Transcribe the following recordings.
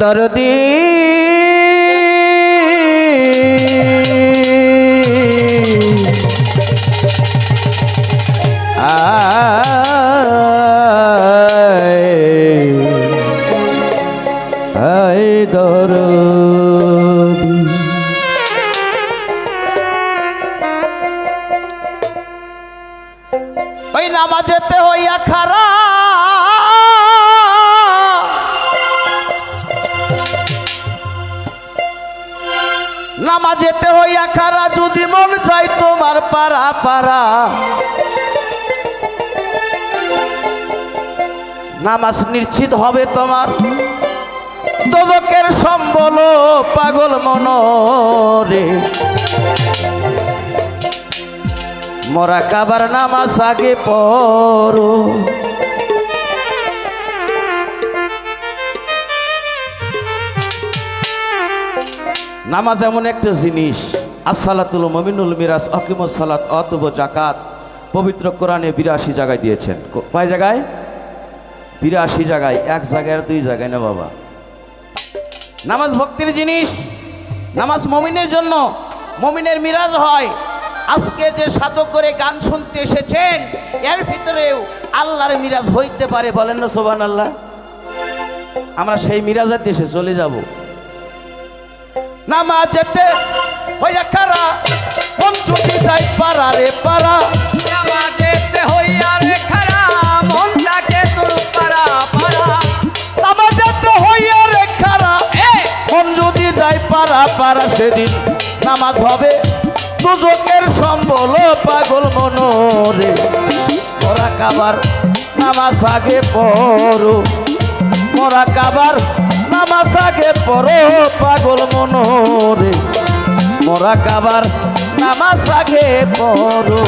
দরদি। আয় দরদি। ওই নামাজেতে নামাজেতে হইয়া খারা, যদি মন চাই তোমার পারা পারা নামাজ নিশ্চিত হবে তোমার। দোজকের সম্বল পাগল মনরে। মরা কাবার নামাজ আগে পড়ো। নামাজ এমন একটা জিনিস। আসসালাতুল মমিনুল মিরাজ অকিম সালাত, অতব জাকাত পবিত্র কোরআনে বিরাশি জায়গায় দিয়েছেন। কয় জায়গায়? বিরাশি জায়গায়। এক জায়গায় দুই জায়গায় না বাবা। নামাজ ভক্তির জিনিস। নামাজ মমিনের জন্য মমিনের মিরাজ হয়। আজকে যে সাধক করে গান শুনতে এসেছেন, এর ভিতরেও আল্লাহর মিরাজ হইতে পারে বলেন না সোবান আল্লাহ আমরা সেই মিরাজের দেশে চলে যাব। নামাজেতে হইয়া খারা মন ছুটি যাই পারা রে পারা নামাজেতে হইয়া রে খারা, মনটাকে তোর পারা পারা। নামাজেতে হইয়া রে খারা। মন যদি যাই পারা পারা সেদিন নামাজ হবে। দুজকের সম্বল পাগল মনোরে। মোরা কাবার নামাজ আগে পড়ো। মোরা কাবার নামাজ আগে পড়ো পাগল মনোরে। মোরা কাবার নামাজ আগে পড়ো।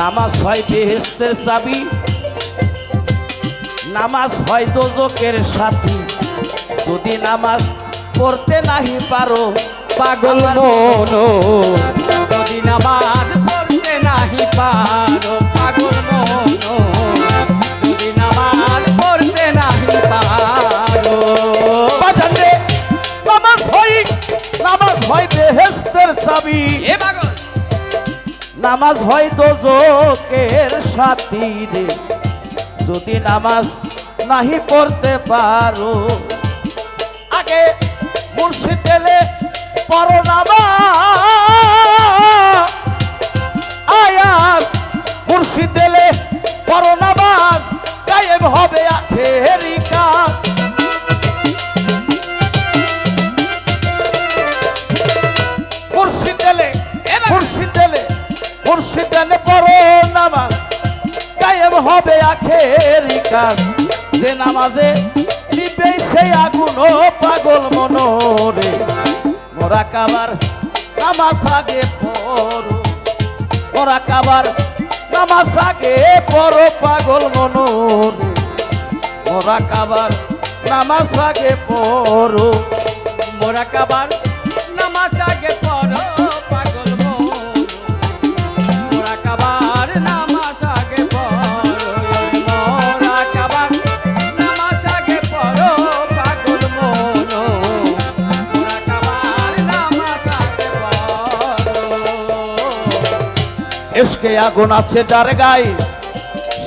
নামাজ হয় বেহেস্তের চাবি নামাজ হয় দোজকের সাথী। যদি নামাজ পড়তে নাহি পারো পাগল মন। যদি নামাজ পড়তে নাহি পারো পাগল মন। যদি নামাজ পড়তে নাহি পারো। বাজান রে নামাজ হয় নামাজ হয় বেহেস্তের চাবি। এ পাগল। নামাজ হয় দোজকের সাথী রে। যদি নামাজ নাহি পড়তে পারো, আগে মুর্শি পেলে পড়ো নামাজ। আয়াস মুর্শিদ এলে পড়ো নামাজ হবে আখেরি কাজ। হবে আখেরি যে নামাজে নিবে সেই আগুন ও পাগল মনোরে। মোরা কাবার নামাজ আগে পড়ো মোরা কাবার নামাজ আগে পড়ো পাগল মনোরে। মোরা কাবার নামাজ আগে পড়ো মোরা কাবার এসকে আগুন আছে যার গায়ে,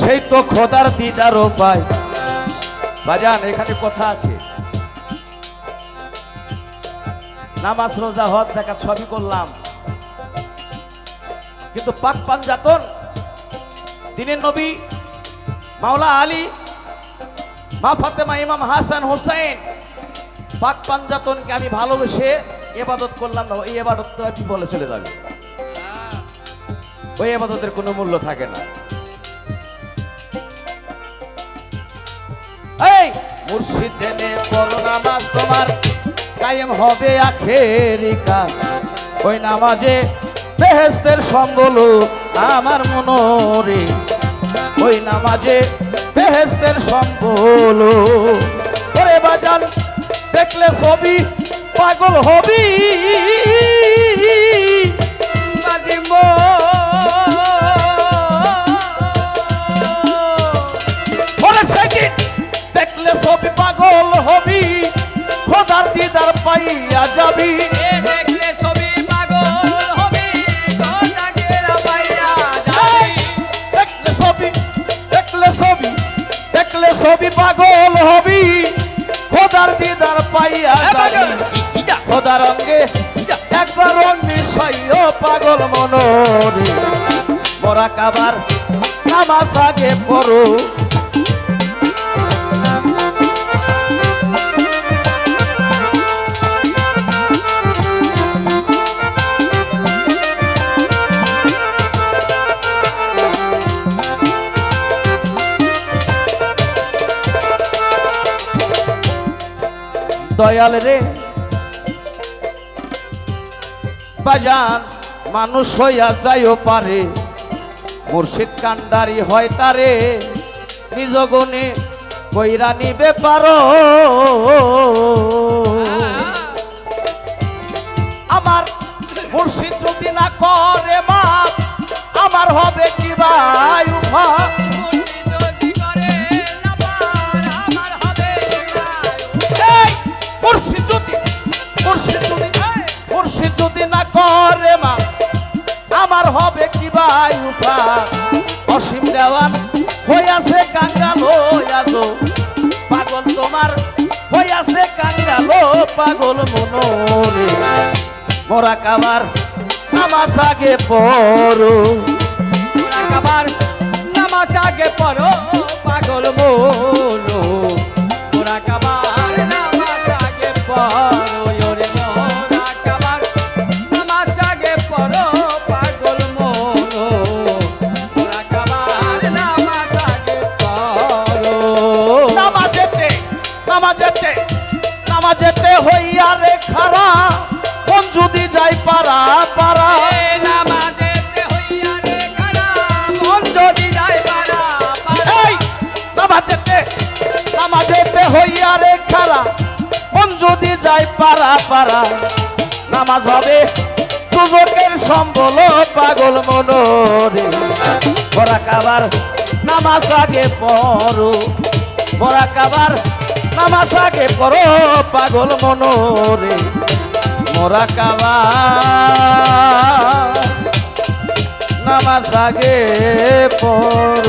সেই তো খোদার দিদারও পায়। বাজান, এখানে কথা আছে। নামাজ, রোজা, হজ জাকাত সবই করলাম। কিন্তু পাক পাঞ্জাতন, দিনের নবী মাওলা আলী, মা ফাতেমা ইমাম হাসান হোসেন পাক পাঞ্জাতনকে আমি ভালোবেসে এবাদত করলাম না এই এবাদত তো আপনি বলে চলে যাবে? ওই আবাদতের কোনো মূল্য থাকে না। এই পড়ো নামাজ তোমার, কায়েম হবে আখেরি কাজ। ওই নামাজে বেহেস্তের সম্বল আমার মনোরে। ওই নামাজে বেহেস্তের ওরে বাজান, দেখলে ছবি পাগল হবি। পাইয়া যাবি। ছবি পাগল হবি খোদার দিদার পাইয়া যাবি। খোদার অঙ্গে একবার নিশ্চয় পাগল মনোরে। মরা কাবার নামাজ আগে পড়ো। দয়াল রে। বাজান মানুষ হইয়া যাইও পারে। মুর্শিদ কান্ডারি হয় তারে। নিজ গুণে কইরা নিবে পারো। আমার মুর্শিদ যদি না করে মা আমার হবে কি ভাই উভা আমার হবে কি ভাই উঠা অসীম দেওয়ান হইয়াছে কাঙ্গাল হইয়াছো পাগল তোমার হইয়াছে কাঙ্গাল পাগল মনোরে। মোরা কাবার নামাজ আগে পড়ো। কাবার নামাজ আগে পড়ো, পাগল মোলো ওরা কাবার নামাজেতে নামাজেতে হইয়া রে খারা কোন যদি যাই পারা পারা। নামাজেতে হইয়া রে খারা, মন যদি যায় পারা, পারা। এই নামাজেতে নামাজেতে হইয়া রে খারা কোন যদি যাই পারা পারা। নামাজ হবে সুযোগের সম্বল পাগল মনোরে। বরা কাবার নামাজ আগে পড়ো। বরা কাবার তামাশাকে করো পাগল মনোরে মোরা কাবা। নামাজ পড়